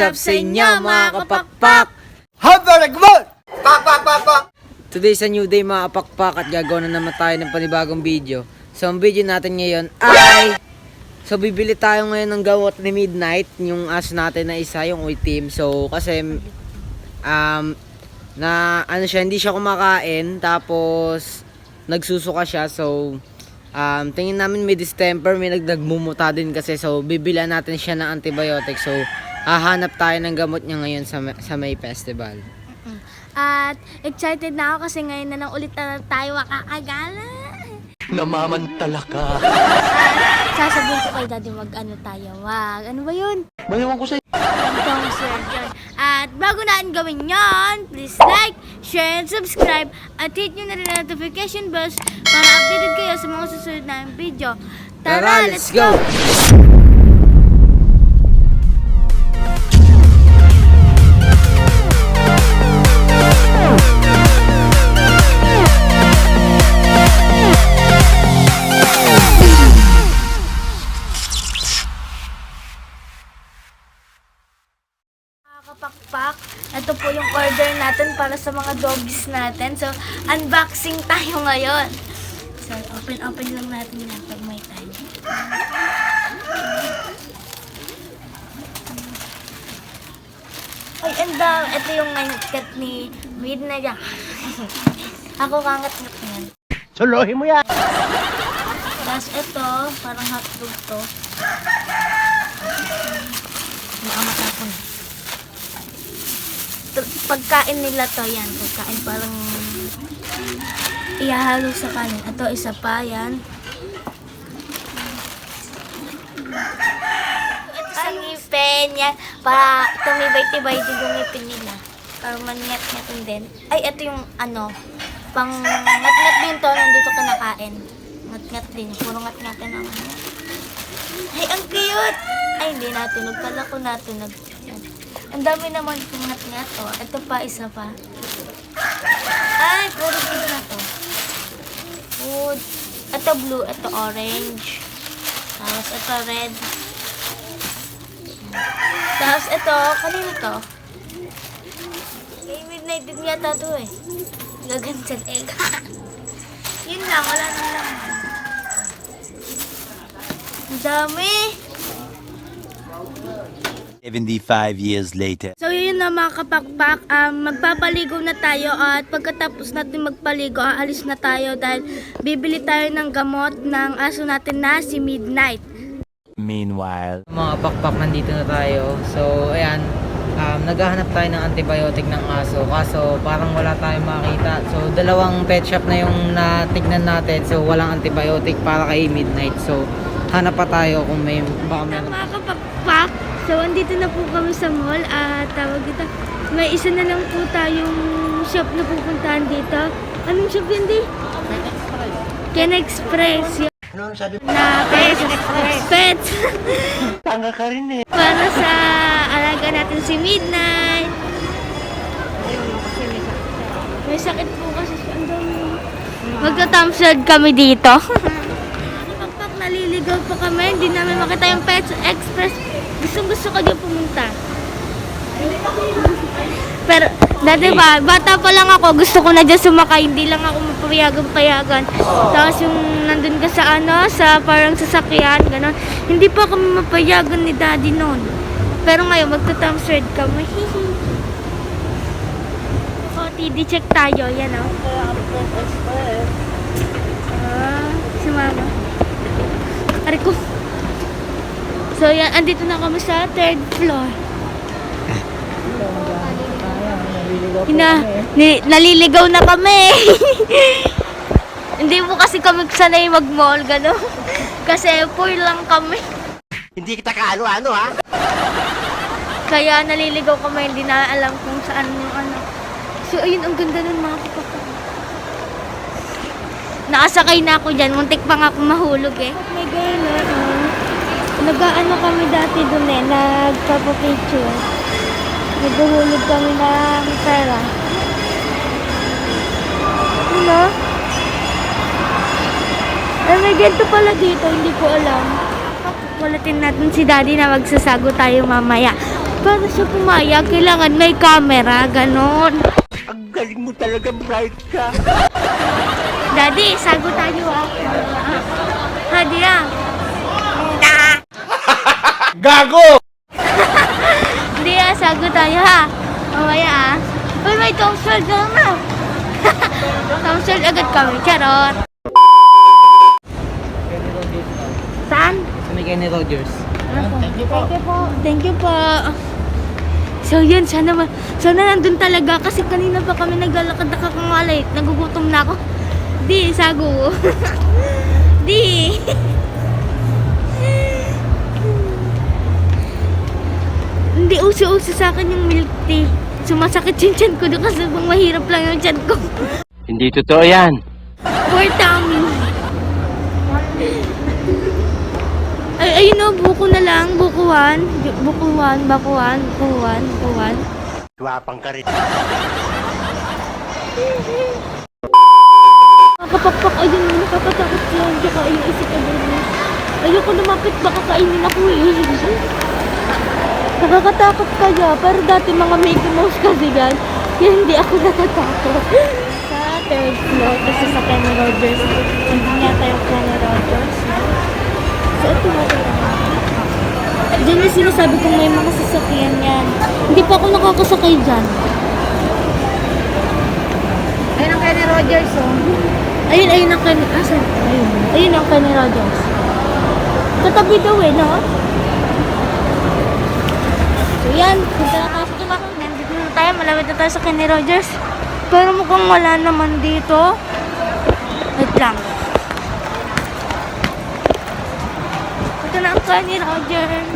up sa inyo mga kapakpak? Habaragmon! Pak, pak, pak, pak! Today's a new day mga kapakpak at gagawa na naman tayo ng panibagong video. So ang video natin ngayon ay... So bibili tayo ngayon ng gawot ni Midnight, yung aso natin na isa, yung ultim. So kasi um, na ano siya, hindi siya kumakain tapos nagsusuka siya. So um, tingin namin may distemper, may nagdagmumuta din kasi. So bibilan natin siya ng antibiotic. So hahanap tayo ng gamot niya ngayon sa, sa May Festival. At excited na ako kasi ngayon na lang ulit na tayo makakagala. Namamantala ka. Sasabihin ko kay daddy mag ano tayo, wag. Ano ba yun? Mayawan ko sa'yo. Sir yun. At bago natin gawin yon, please like, share, and subscribe. At hit nyo na rin ang notification bells para updated kayo sa mga susunod na video. Tara, let's go! Sa mga doggies natin. So, unboxing tayo ngayon. So, open-open lang natin yan pag may time. Ay, ang dami. Ito yung ngat ni Midnight. Ako kangat-ngat yan. Suluhin mo yan. Tapos ito, parang hotdog to. Ito, Pagkain nila to, yan. Pagkain parang ihahalo sa kanin. Ito, isa pa, yan. Ito sa ngipin, yan. Para tumibay-tibay din yung ngipin nila. Para mangyat-nyatin din. Ay, ito yung ano, pang ngat-ngat din to, nandito kinakain. Ngat-ngat din, puro ngat-ngatin ang ano. Ay, ang cute! Ay, hindi natunog. Kala ko natunog. Ang dami naman kung ngat-ngat to. Ito pa, isa pa. Ay, puro food na to. Food. Ito blue, ito orange. Tapos ito red. Tapos ito, kanino to? Kay Midnight din yata to eh. Gagansan egg. Yun lang, wala na lang. Ang dami! 75 years later. So yun na mga kapakpak, um, magpapaligo na tayo at pagkatapos natin magpaligo, aalis na tayo dahil bibili tayo ng gamot ng aso natin na si Midnight. Meanwhile, Mga pakpak nandito na tayo. So, ayan. Um, naghahanap tayo ng antibiotic ng aso. Kaso, parang wala tayong makita. So, dalawang pet shop na yung natignan natin. So, walang antibiotic para kay Midnight. So, hanap pa tayo kung may baka meron. Mga kapakpak, so andito na po kami sa mall at tawag dito, may isa na lang po tayong shop na pupuntahan dito. Anong shop yun di? Ken Express. Ano sabi mo? Na Pet Express. Pet. Tanga ka rin eh. Para sa alaga natin si Midnight. May sakit po kasi siya. Ang dami. Magta-thumbshed kami dito. Pakpak naliligaw pa kami. Hindi namin makita yung Pet Express. Gustong gusto ko din pumunta. Pero, dati ba, bata pa lang ako, gusto ko na dyan sumakay, hindi lang ako mapayagan-payagan. Tapos yung nandun ka sa ano, sa parang sasakyan, gano'n. Hindi pa kami mapayagan ni daddy noon. Pero ngayon, magta-thumbsred kami. Hihi. O, TD check tayo, yan o. Ah, si mama. Ari ko. So, yan, andito na kami sa third floor. Hina, ni, naliligaw na kami. Hindi mo kasi kami sanay mag-mall, gano'n. Kasi poor lang kami. Hindi kita kaano-ano ha? Kaya naliligaw kami, hindi na alam kung saan yung ano. So, ayun, ang ganda nun mga kapatid. Nakasakay na ako dyan, muntik pa nga ako mahulog eh. May gano'n, oh. Nag-ano kami dati dun eh, nagpapapicture. Naghuhulog kami ng pera. Ano? Ay, may ganito pala dito, hindi ko alam. Kulitin natin si daddy na magsasago tayo mamaya. para siya pumayag, kailangan may camera, ganon. Ang galing mo talaga, bright ka. Daddy, sago tayo ah. Hadi ah. Gago! Hindi ah, sago tayo ha. Mamaya ah. Uy, may Tom Shold na na. Tom Shold agad kami, charot. Saan? Sa may Kenny Rogers. Thank you po. Thank you po. So yun, sana, ma- sana nandun talaga kasi kanina pa kami naglalakad nakakangalay. Nagugutom na ako. Di, sago. Di. Hindi uso-uso sa akin yung milk tea. Sumasakit yung tiyan ko doon kasi bang mahirap lang yung tiyan ko. Hindi totoo yan. For tummy. Ay, ayun o, buko na lang. Bukuhan. Bukuhan, bakuhan, bukuhan, bukuhan. Tuwapang ka rin. Nakapakpak, ayun mo, nakakatakot yan. Tsaka yung isip doon. Ayoko lumapit, baka kainin ako eh. Nakakatakot kaya, pero dati mga Mickey Mouse kasi gan, kaya hindi ako natatakot. sa third floor, kasi sa Kenny Rogers, hindi yata yung Kenny Rogers. So, ito mo Diyan yung sinasabi kong may mga sasakyan yan. Hindi pa ako nakakasakay dyan. Ayun ang Kenny Rogers, oh. Ayun, ayun ang Kenny... Asan? Ayun. Ayun ang Kenny Rogers. Katabi daw eh, no? So yan, punta na tayo sa tumak. Nandito na tayo, malapit na tayo sa Kenny Rogers. Pero mukhang wala naman dito. Wait lang. Ito na ang Kenny Rogers.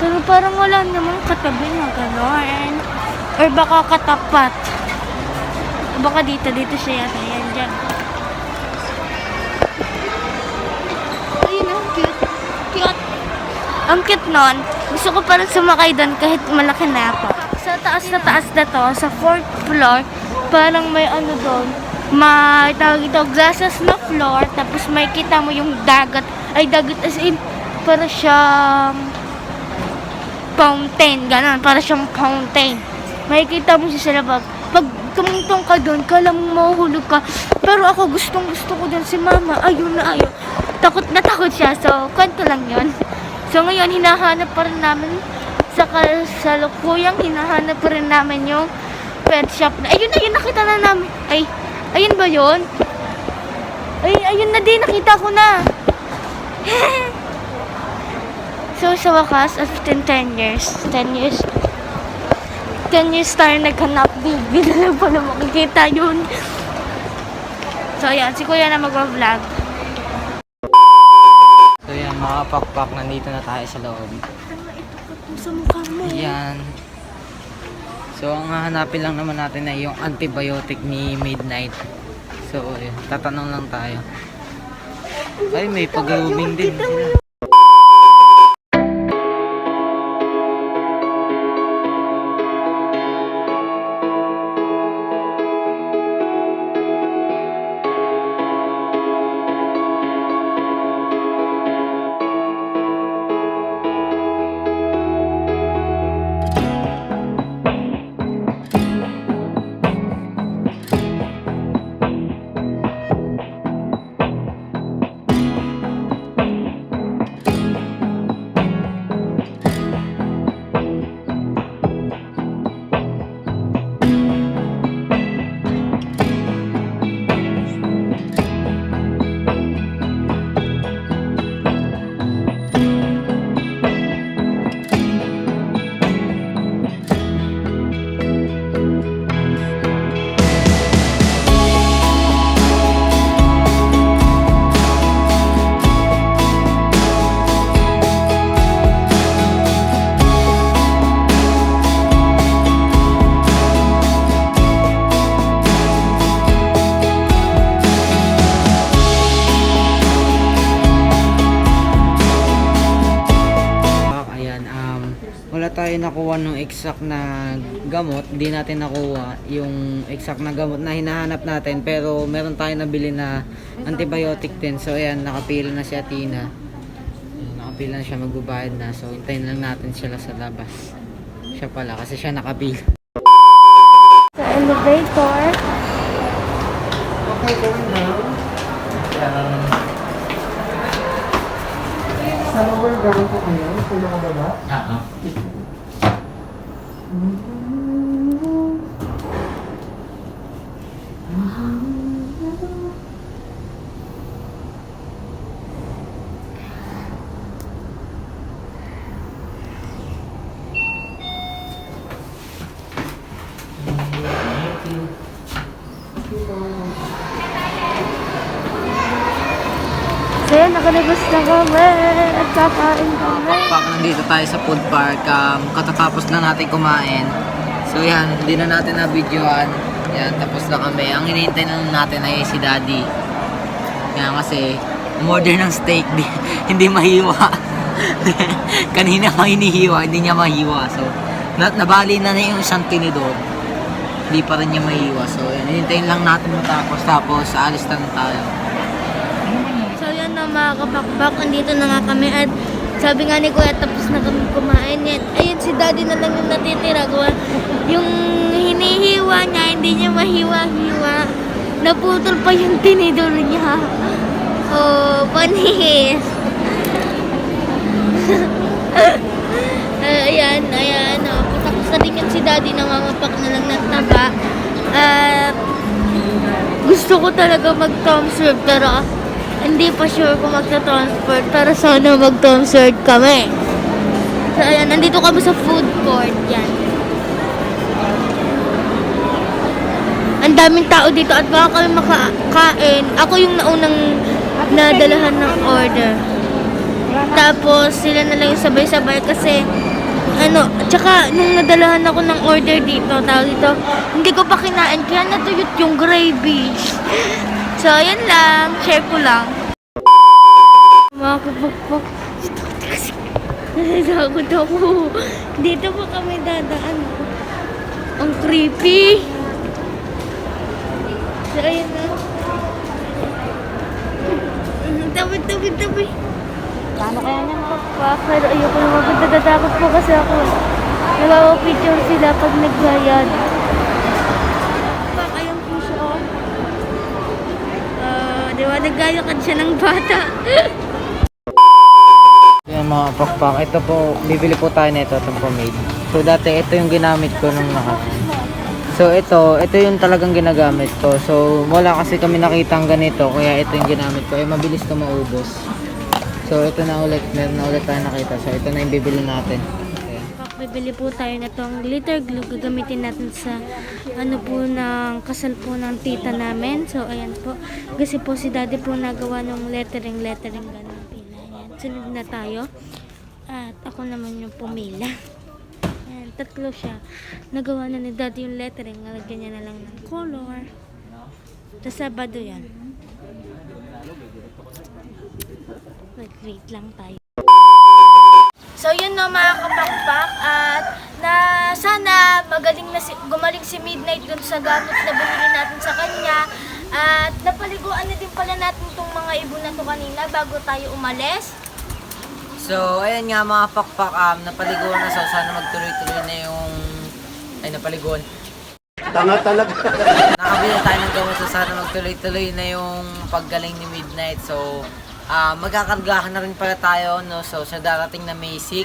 Pero parang wala namang katabi na gano'n. Or baka katapat. Baka dito, dito siya yata. Yan, dyan. Ayun, ang cute. Cute. Ang cute nun. Gusto ko parang sumakay doon kahit malaki na ako. Sa taas na taas na to, sa fourth floor, parang may ano doon, may tawag ito, glasses na floor, tapos may kita mo yung dagat, ay dagat as in, para siyang fountain, ganon, para siyang fountain. Makikita mo siya sa labag. Pag tumungtong ka doon, kala mo mahuhulog ka. Pero ako, gustong gusto ko doon si mama. Ayun na ayun. Takot na takot siya. So, kwento lang yon. So, ngayon, hinahanap pa rin namin sa kasalukuyang, hinahanap pa rin namin yung pet shop na. Ayun, ayun, nakita na namin. Ay, ayun ba yun? Ay, ayun na din, nakita ko na. So, sa wakas, after 10 years, 10 years, 10 years tayo naghanap, baby na lang pala makikita yun. So, ayan, si Kuya na magwa-vlog. Mga pakpak, nandito na tayo sa loob. Sa mukha mo. Ayan. So, ang hahanapin lang naman natin ay yung antibiotic ni Midnight. So, yun, tatanong lang tayo. Ay, may pag-grooming din sila. Tayo nakuha ng exact na gamot. Di natin nakuha yung exact na gamot na hinahanap natin. Pero meron tayo nabili na antibiotic din. So, ayan, nakapila na si Atina. Ayan, nakapila na siya magbabayad na. So, hintayin lang natin sila sa labas. Siya pala, kasi siya nakapila. Sa elevator. Okay, going now. Sa lower ground po kayo? Sa mga baba? Oo. So nakalabas na kami. At kakain kami. Pak, nandito tayo sa food park. Um, katatapos lang natin kumain. So yan, hindi na natin na-videoan. Yan, tapos na kami. Ang hinihintay na natin ay si Daddy. Yan kasi, umorder ng steak. Di, hindi mahiwa. Kanina pa hinihiwa, hindi niya mahiwa. So, na, nabali na na yung isang tinidor. Hindi pa rin niya mahiwa. So, yan, hihintayin lang natin matapos. Tapos, aalis na tayo. Na mga kapakpak, andito na nga kami at sabi nga ni Kuya tapos na kami kumain yan. Ayun si Daddy na lang yung natitira. Gawa. Yung hinihiwa niya, hindi niya mahiwa-hiwa. Naputol pa yung tinidor niya. Oh, panis. Ah, ayan, ayan. Oh. Tapos na din yan si Daddy, nangangapak na lang ng taba. At gusto ko talaga mag-tom serve pero hindi pa sure kung magta-transport pero sana serve kami. So ayan, nandito kami sa food court yan. Ang daming tao dito at baka kami makakain. Ako yung naunang nadalahan ng order. Tapos sila na lang yung sabay-sabay kasi ano, tsaka nung nadalahan ako ng order dito, tawag dito, hindi ko pa kinain kaya natuyot yung gravy. So, ayan lang. Share ko lang. Mga kapukpok. Natatakot ako. Dito pa kami dadaan. Ang creepy. So, ayan na. Tabi, tabi, tabi. Paano kaya niya makakapa? Pero ayoko na magod. Natatakot po kasi ako. Nagpapapicture sila pag nagbayad. Nagayakad siya ng bata? Yan mga pakpak. Ito po, bibili po tayo nito, itong pomade. So dati ito yung ginamit ko nung naka. So ito, ito yung talagang ginagamit ko. So wala kasi kami nakitang ganito, kaya ito yung ginamit ko. Eh mabilis to maubos. So ito na ulit, meron na ulit tayo nakita. So ito na yung bibili natin. Bibili po tayo na tong glitter glue. Gagamitin natin sa ano po ng kasal po ng tita namin. So ayan po. Kasi po si daddy po nagawa ng lettering lettering ganun. Ayan. Sunod na tayo. At ako naman yung pumila. Ayan, tatlo siya. Nagawa na ni daddy yung lettering. Nalagyan niya na lang ng color. Sa Sabado yan. Wait lang tayo. So yun no mga kapakpak at na sana magaling na si, gumaling si Midnight dun sa gamot na binili natin sa kanya at napaliguan na din pala natin tong mga ibon na to kanina bago tayo umalis. So, ayan nga mga pakpak, um, napaliguan na. So, sana magtuloy-tuloy na yung... Ay, napaliguan. Tanga talaga. Nakabili tayo ng gamot so sana magtuloy-tuloy na yung paggaling ni Midnight. So, ah magkakargahan na rin pala tayo, no? So, sa darating na May 6,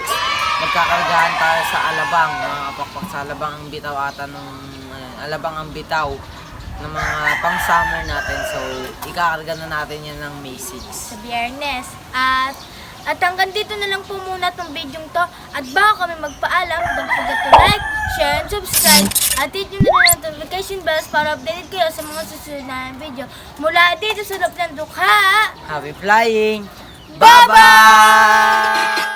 magkakargahan tayo sa Alabang. Mga kapakpak sa Alabang ang bitaw ata nung... ah, Alabang ang bitaw ng mga pang-summer natin. So, ikakarga na natin yan ng May 6. sa biyernes. At at hanggang dito na lang po muna tong video to. At bago kami magpaalam, don't forget to like, share, and subscribe. At hit nyo na lang ang notification bells para updated kayo sa mga susunod na video. Mula dito sa loob ng dukha. Happy flying! Bye-bye!